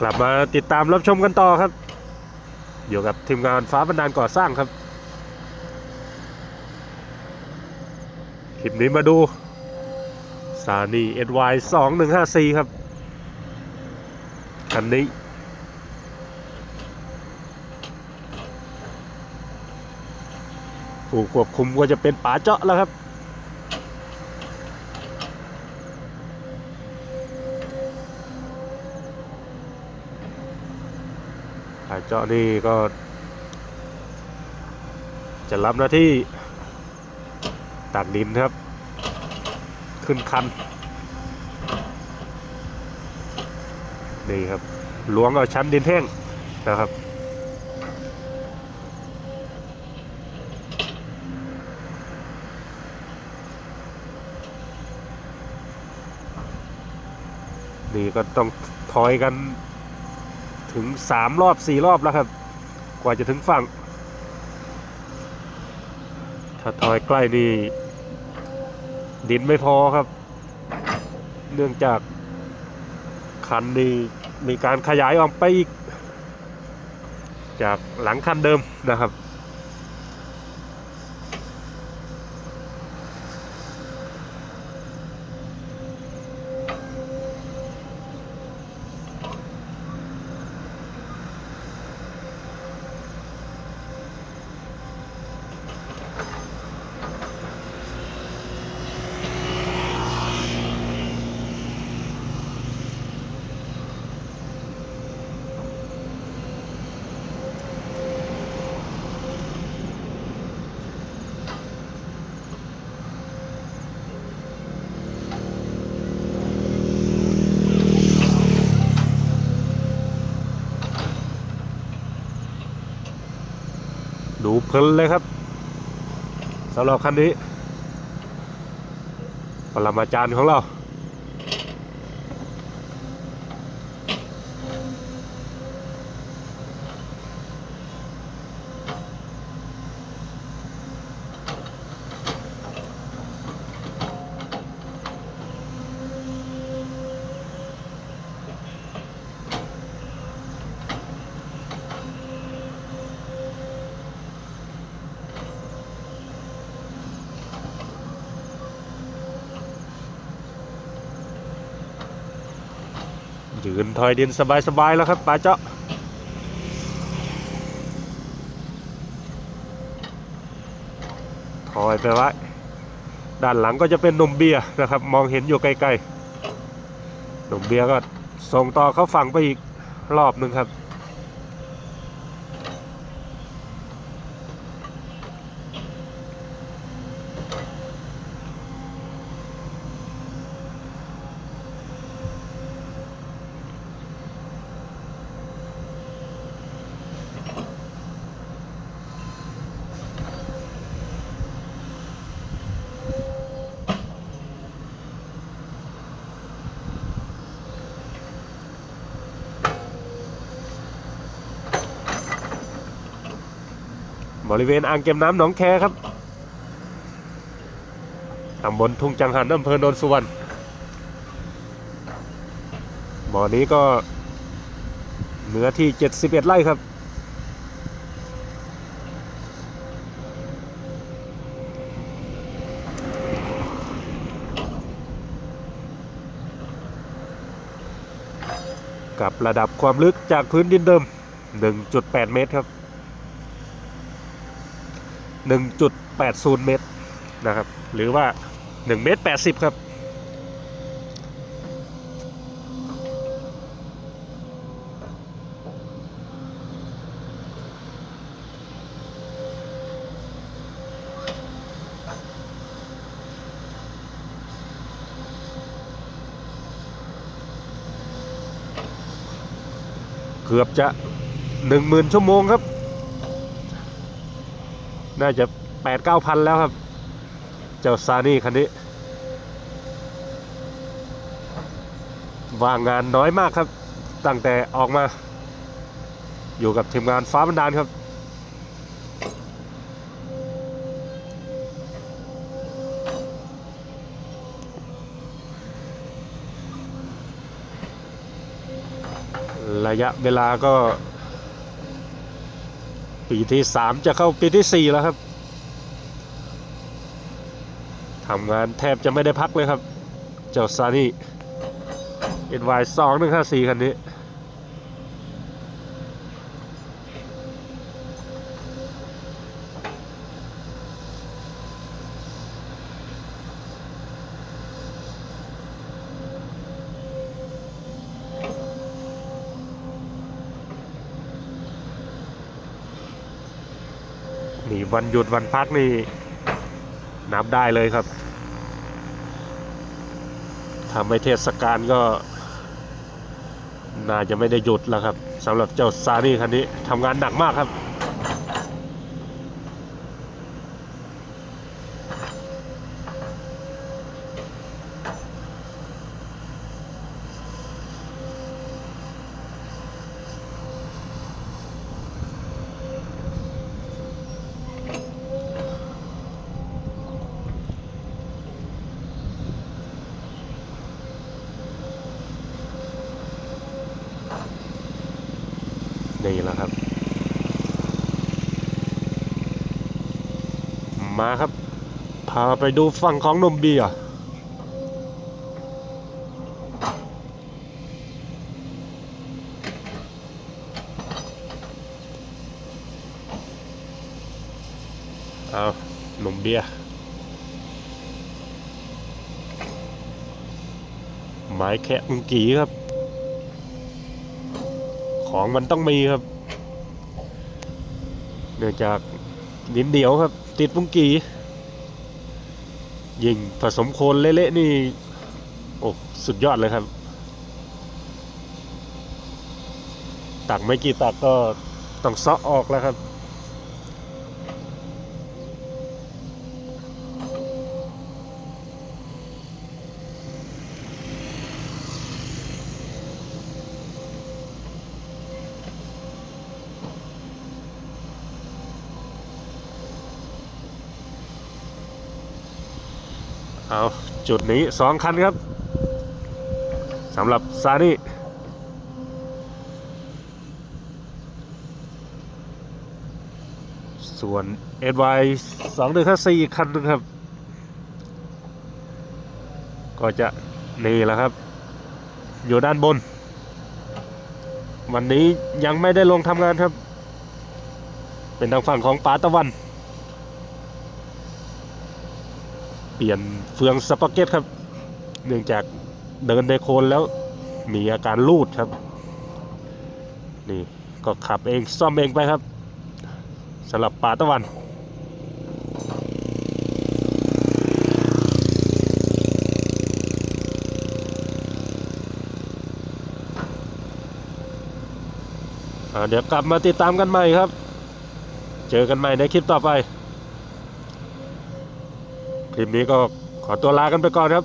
กลับมาติดตามรับชมกันต่อครับ อยู่กับทีมงานฟ้าบันดาลก่อสร้างครับ คลิปนี้มาดูซานี SY 2154ครับ คันนี้ ผู้ควบคุมก็จะเป็นป๋าเจาะแล้วครับ ป๋าเจาะนี่ก็ จะรับหน้าที่ตักดินครับ ขึ้นคัน นี่ครับล้วงเอาชั้นดินแห้งนะครับนี่ก็ต้องถอยกัน ถึงสามรอบสี่รอบแล้วครับ กว่าจะถึงฝั่ง ถ้าถอยใกล้นี่ดินไม่พอครับ เนื่องจากคันนี้มีการขยายออกไปอีก จากหลังคันเดิมนะครับ ดู เพลินเลยครับสำหรับคันนี้ปรมาจารย์ของเรา ยืนถอยดินสบายๆแล้วครับป้าเจาะถอยไปไว้ด้านหลังก็จะเป็นนมเบียร์นะครับ มองเห็นอยู่ไกลๆนมเบียร์ก็ส่งต่อเข้าฝั่งไปอีกรอบหนึ่งครับ บริเวณอ่างเก็บน้ำหนองแคครับตำบลทุ่งจังหันอำเภอโนนสุวรรณบ่อนี้ก็เนื้อที่ 71 ไร่ครับ กับระดับความลึกจากพื้นดินเดิม 1.8 เมตรครับ 1.80 เมตรนะครับ หรือว่า 1 เมตร 80 ครับ เกือบจะ 10,000 ชั่วโมงครับ น่าจะแปดเก้าพันแล้วครับ เจ้าซานี่คันนี้ ว่างงานน้อยมากครับ ตั้งแต่ออกมา อยู่กับทีมงานฟ้าบันดาลครับระยะเวลาก็ ปีที่สามจะเข้าปีที่สี่แล้วครับทำงานแทบจะไม่ได้พักเลยครับ เจ้าซานี่ NY สองหนึ่งห้าสี่คันนี้ นี่ วันหยุดวันพักนี่ นับได้เลยครับทำให้เทศกาลก็ น่าจะไม่ได้หยุดแล้วครับสำหรับเจ้าซานี่คันนี้ทำงานหนักมากครับีแหละครับ มาครับ พาไปดูฝั่งของนมเบียร์เอานมเบียร์หมายแคะมึงกี่ครับ ของมันต้องมีครับ เนื่องจากดินเหนียวครับ ติดปุ้งกียิงผสมโคนเละๆนี่ โอ้สุดยอดเลยครับ ตักไม่กี่ตักก็ต้องซาะออกแล้วครับ เอาจุดนี้สองคันครับสำหรับซานี่ส่วน SY สองหนึ่งห้าสี่อีกคันหนึ่งครับ ก็จะนี่แหละครับ อยู่ด้านบน วันนี้ยังไม่ได้ลงทำงานครับ เป็นทางฝั่งของป๋าตะวัน เปลี่ยนเฟืองสปอเก็ตครับ เนื่องจากเดินในโคลนแล้วมีอาการลูดครับ นี่ก็ขับเองซ่อมเองไปครับสำหรับป่าตะวันเดี๋ยวกลับมาติดตามกันใหม่ครับ เจอกันใหม่ในคลิปต่อไป ลิปนี้ก็ขอตัวลากันไปก่อนครับ